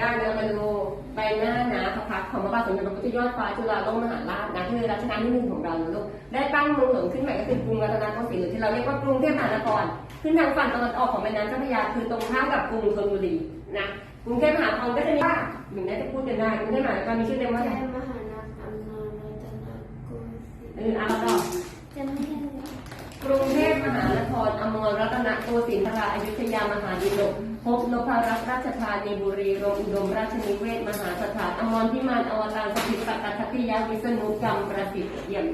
การเดินมาดูใบหน้านะพระพักของพระบาทสมเด็จพระพุทธยอดฟ้าจุฬาโลกมหาราชนะคือรัชกาลที่หนึ่งของเราลูกได้ตั้งเมืองหลวงขึ้นใหม่ก็คือกรุงรัตนโกสินทร์หรือที่เราเรียกว่ากรุงเทพมหานครขึ้นทางฝั่งตะวันออกของแม่น้ำเจ้าพระยาคือตรงข้ามกับกรุงธนบุรีนะกรุงเทพมหานครก็จะมีว่าถึงแม้จะพูดกันได้กรุงเทพมหานครมีชื่อเต็มว่าอะไรมหานครอำนวยรัตนโกสินทร์เออเอาต่อจะไม่กรุงเทพมหานครอมรรัตนโกสินทราอยุธยามหาดิลก พบนพรัตน์ราชธานีบุรีรมอุดมราชนิเวศมหาสถานอมรพิมานอวตารสถิตสักกัทิยาวิษณุกรรมประสิทธิ์เยี่ยม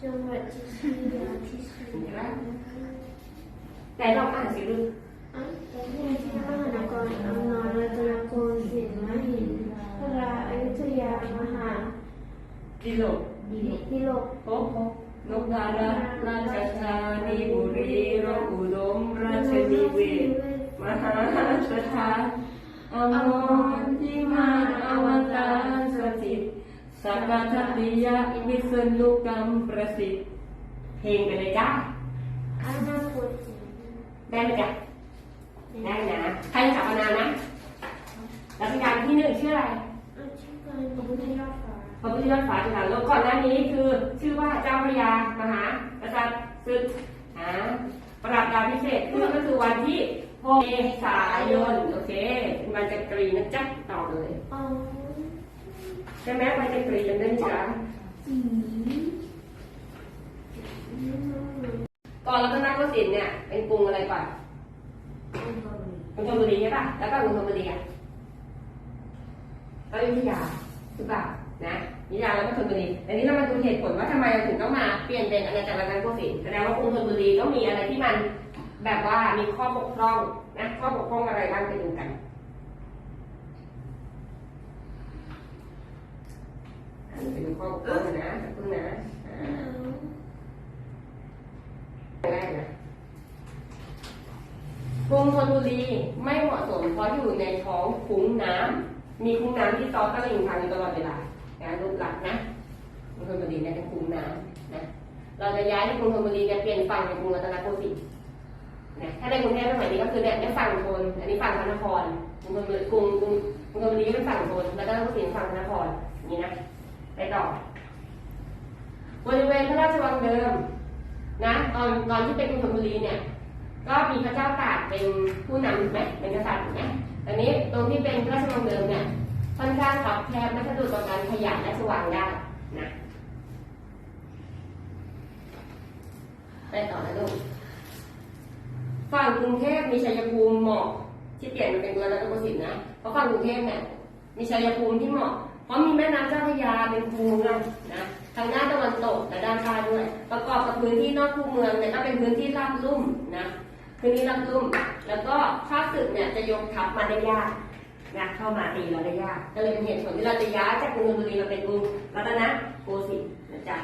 จังหวัดที่ชื่อยาที่สุดแต่เราอ่านสิลูกอะประเทศที่มหานครอำนวยรัตนโกสินทร์มหินทราอยุธยามหาดิโลกดิโลกพบนพรัตน์ราชธานีบุรีรมอุดมราชนิเวศ มหาสถานอมรพิมานอวตารสถิตสักกัทิยาวิษณุกรรมประสิทธิ์เพลงไปเลยจ้าอาคตสินได้ไหมจ๊ะได้นะใครจับมานานนะรัชกาลที่หนึ่งชื่ออะไรอะชื่อการพระพุทธยอดฟ้าพระพุทธยอดฟ้าจุฬาโลกก่อนหน้านี้คือชื่อว่าเจ้าพระยามหากษัตริย์ศึกหาประดับดาวพิเศษซึ่งก็คือวันที่ 6เมษายนโอเคมันจะกรีนะจ๊ะต่อเลยอ๋อใช่ไหมมันจะกรีกันด้วยจ้ะสีอืมก่อนรัตนโกสินทร์เนี่ย เป็นกรุงอะไรก่อนกรุงธนบุรีใช่ป่ะ แล้วก็กรุงธนบุรีอะอยุธยาถูกป่ะนะอยุธยาแล้วก็ธนบุรีแต่นี้เรามาดูเหตุผลว่าทำไมเราถึงต้องมาเปลี่ยนเป็นอาณาจักรรัตนโกสินทร์แสดงว่ากรุงธนบุรีต้องมีอะไรที่มัน แบบว่ามีข้อบกพร่องนะข้อบกพร่องอะไรบ้างไปดูกันอันนี้ไปดูข้อบกพร่องนะขอบคุณนะอ่าแรกนะกรุงธนบุรีไม่เหมาะสมเพราะอยู่ในท้องคุ้งน้ำมีคุ้งน้ำที่ซอสตลิ่งพังอยู่ตลอดเวลาการรูปหลักนะกรุงธนบุรีเนี่ยเป็นคุ้งน้ำนะเราจะย้ายในกรุงธนบุรีเนี่ยเปลี่ยนฝั่งเป็นกรุงรัตนโกสินทร์ ถ้าในกรุงเทพสมัยนี้ก็คือเนี่ยได้ฝั่งทนอันนี้ฝั่งพระนครกรุงธนบุรีกรุงกรุงกรุงธนบุรีก็เป็นฝั่งทนรัตนโกสินทร์ฝั่งพระนครอย่างนี้นะไปต่อบริเวณพระราชวังเดิมนะตอนตอนที่เป็นกรุงธนบุรีเนี่ยก็มีพระเจ้าตากเป็นผู้นำถูกไหมเป็นกษัตริย์ถูกไหมแต่นี้ตรงที่เป็นพระราชวังเดิมเนี่ยค่อนข้างขับแคบและสะดวกต่อการขยายและสว่างได้นะไปต่อนะลูก กรุงเทพมีชัยภูมิเหมาะที่เปลี่ยนมาเป็นกรุงรัตนโกสินทร์นะเพราะฝั่งกรุงเทพเนี่ยมีชัยภูมิที่เหมาะเพราะมีแม่น้ำเจ้าพระยาเป็นคูเมืองนะทางด้านตะวันตกและด้านใต้ด้วย ประกอบกับพื้นที่นอกคูเมืองเนี่ยก็เป็นพื้นที่ราบลุ่มนะพื้นที่รับลุ่ม แล้วก็ข้าศึกเนี่ยจะยกทัพมาได้ยากนะเข้ามาตีเราได้ยากก็เลยเป็นเหตุผลที่เราจะย้ายจากกรุงธนบุรีมาเป็นกรุงรัตนโกสินทร์นะจ๊ะ